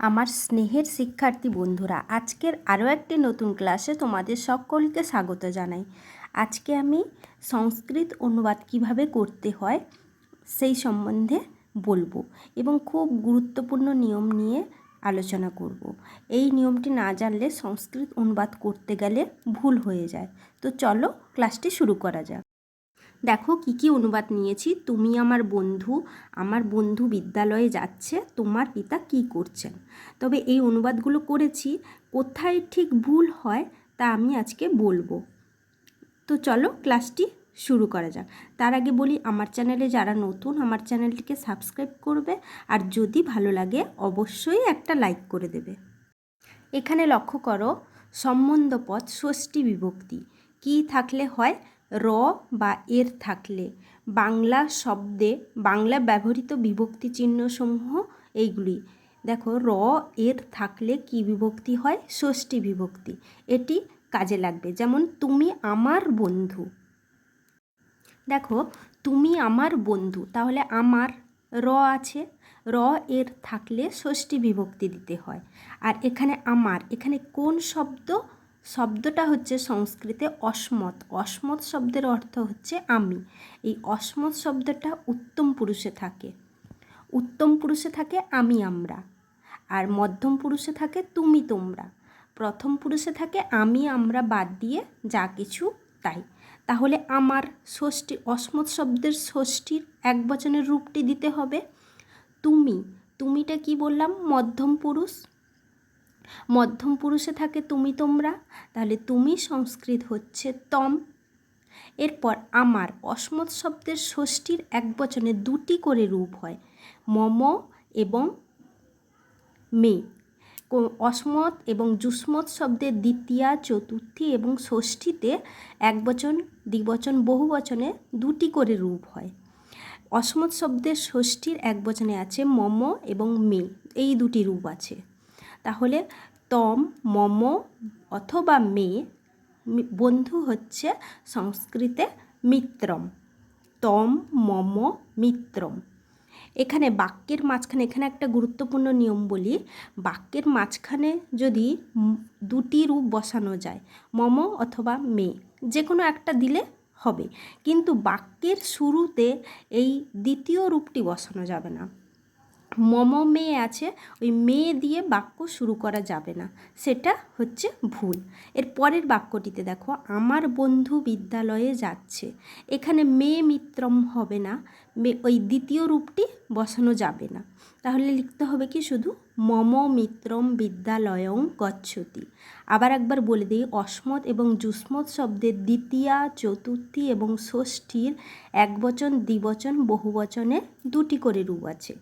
আমার স্নেহের শিক্ষার্থী বন্ধুরা, আজকের আরও একটি নতুন ক্লাসে তোমাদের সকলকে স্বাগত জানাই। আজকে আমি সংস্কৃত অনুবাদ কীভাবে করতে হয় সেই সম্বন্ধে বলব এবং খুব গুরুত্বপূর্ণ নিয়ম নিয়ে আলোচনা করব। এই নিয়মটি না জানলে সংস্কৃত অনুবাদ করতে গেলে ভুল হয়ে যায়। তো চলো ক্লাসটি শুরু করা যাক। দেখো কি কি অনুবাদ নিয়েছি। তুমি আমার বন্ধু আমার বন্ধু বিদ্যালয়ে যাচ্ছে, তোমার পিতা কি করছেন তবে এই অনুবাদগুলো করেছি, কোথায় ঠিক ভুল হয় তা আমি আজকে বলব। তো চলো ক্লাসটি শুরু করা যাক। তার আগে বলি, আমার চ্যানেলে যারা নতুন, আমার চ্যানেলটিকে সাবস্ক্রাইব করবে আর যদি ভালো লাগে, অবশ্যই একটা লাইক করে দেবে। এখানে লক্ষ্য করো সম্বন্ধপদ ষষ্ঠী বিভক্তি। কি থাকলে হয়? র বা এর থাকলে বাংলা শব্দে বাংলা ব্যবহৃত বিভক্তি চিহ্নসমূহ এইগুলি। দেখো, র, এর থাকলে কি বিভক্তি হয়? ষষ্ঠী বিভক্তি। এটি কাজে লাগবে। যেমন, তুমি আমার বন্ধু। দেখো, তুমি আমার বন্ধু। তাহলে আমার, র আছে। র, এর থাকলে ষষ্ঠী বিভক্তি দিতে হয়। আর এখানে আমার এখানে কোন শব্দ শব্দটা হচ্ছে সংস্কৃতে অসমত। অসমত শব্দের অর্থ হচ্ছে আমি। এই অসমত শব্দটা উত্তম পুরুষে থাকে। উত্তম পুরুষে থাকে আমি আমরা। আর মধ্যম পুরুষে থাকে তুমি তোমরা। প্রথম পুরুষে থাকে আমি আমরা বাদ দিয়ে যা কিছু তাই। তাহলে আমার ষষ্ঠী, অসমত শব্দের ষষ্ঠীর এক বচনের রূপটি দিতে হবে। তুমি, তুমিটা কি বললাম? মধ্যম পুরুষ। মধ্যম পুরুষে থাকে তুমি তোমরা, তাহলে তুমি সংস্কৃত হচ্ছে তম। এরপর আমার অসমত শব্দের ষষ্ঠীর এক বচনে দুটি করে রূপ হয়, মম এবং মে। অসমত এবং জুসমত শব্দের দ্বিতীয়া, চতুর্থী এবং ষষ্ঠীতে এক বচন, দ্বিবচন, বহু বচনে দুটি করে রূপ হয়। অসমত শব্দের ষষ্ঠীর এক বচনে আছে মম এবং মে, এই দুটি রূপ আছে। তাহলে তম, মম অথবা মে বন্ধু হচ্ছে সংস্কৃতে মিত্রম। তম, মম, মিত্রম। এখানে বাক্যের মাঝখানে, এখানে একটা গুরুত্বপূর্ণ নিয়ম বলি। বাক্যের মাঝখানে যদি দুটি রূপ বসানো যায়, মম অথবা মে যে কোনো একটা দিলে হবে। কিন্তু বাক্যের শুরুতে এই দ্বিতীয় রূপটি বসানো যাবে না। মম মেয়ে আছে, ওই মেয়ে দিয়ে বাক্য শুরু করা যাবে না। সেটা হচ্ছে ভুল। এর পরের বাক্যটিতে দেখো, আমার বন্ধু বিদ্যালয়ে যাচ্ছে। এখানে মেয়ে মিত্রম হবে না। ওই দ্বিতীয় রূপটি বসানো যাবে না। তাহলে লিখতে হবে কি শুধু, মম মিত্রম বিদ্যালয়ং গচ্ছতি। আবার একবার বলে দিই অসমত এবং জুসমত শব্দের দ্বিতীয়া, চতুর্থী এবং ষষ্ঠীর একবচন, দ্বিবচন বহুবচনে দুটি করে রূপ আছে।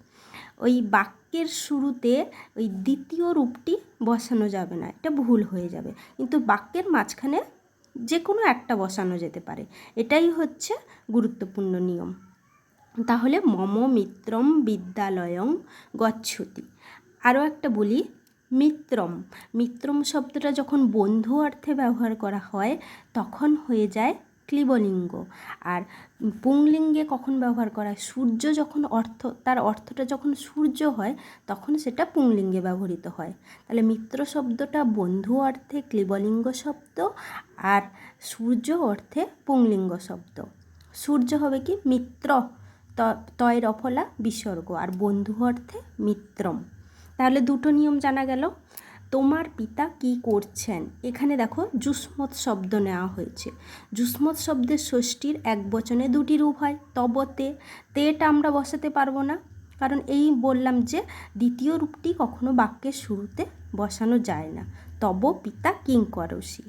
ওই বাক্যের শুরুতে ওই দ্বিতীয় রূপটি বসানো যাবে না, এটা ভুল হয়ে যাবে। কিন্তু বাক্যের মাঝখানে যে কোনো একটা বসানো যেতে পারে। এটাই হচ্ছে গুরুত্বপূর্ণ নিয়ম। তাহলে মম মিত্রম বিদ্যালয়ং গচ্ছতি। আরও একটা বলি, মিত্রম। মিত্রম শব্দটা যখন বন্ধু অর্থে ব্যবহার করা হয়, তখন হয়ে যায় ক্লিবলিঙ্গ। আর পুংলিঙ্গে কখন ব্যবহার করা হয়? সূর্য যখন অর্থ, তার অর্থটা যখন সূর্য হয়, তখন সেটা পুংলিঙ্গে ব্যবহৃত হয়। তাহলে মিত্র শব্দটা বন্ধু অর্থে ক্লিবলিঙ্গ শব্দ, আর সূর্য অর্থে পুংলিঙ্গ শব্দ। সূর্য হবে কি? মিত্র তয়ের অফলা বিসর্গ, আর বন্ধু অর্থে মিত্রম। তাহলে দুটো নিয়ম জানা গেল। তোমার পিতা কি করছেন? এখানে দেখো জুসমত শব্দ নেওয়া হয়েছে। জুসমত শব্দের ষষ্ঠীর এক বচনে দুটি রূপ হয়। তবতে তেটা আমরা বসাতে পারব না। কারণ এই বললাম যে দ্বিতীয় রূপটি কখনো বাক্যের শুরুতে বসানো যায় না। তব পিতা কিং করসি।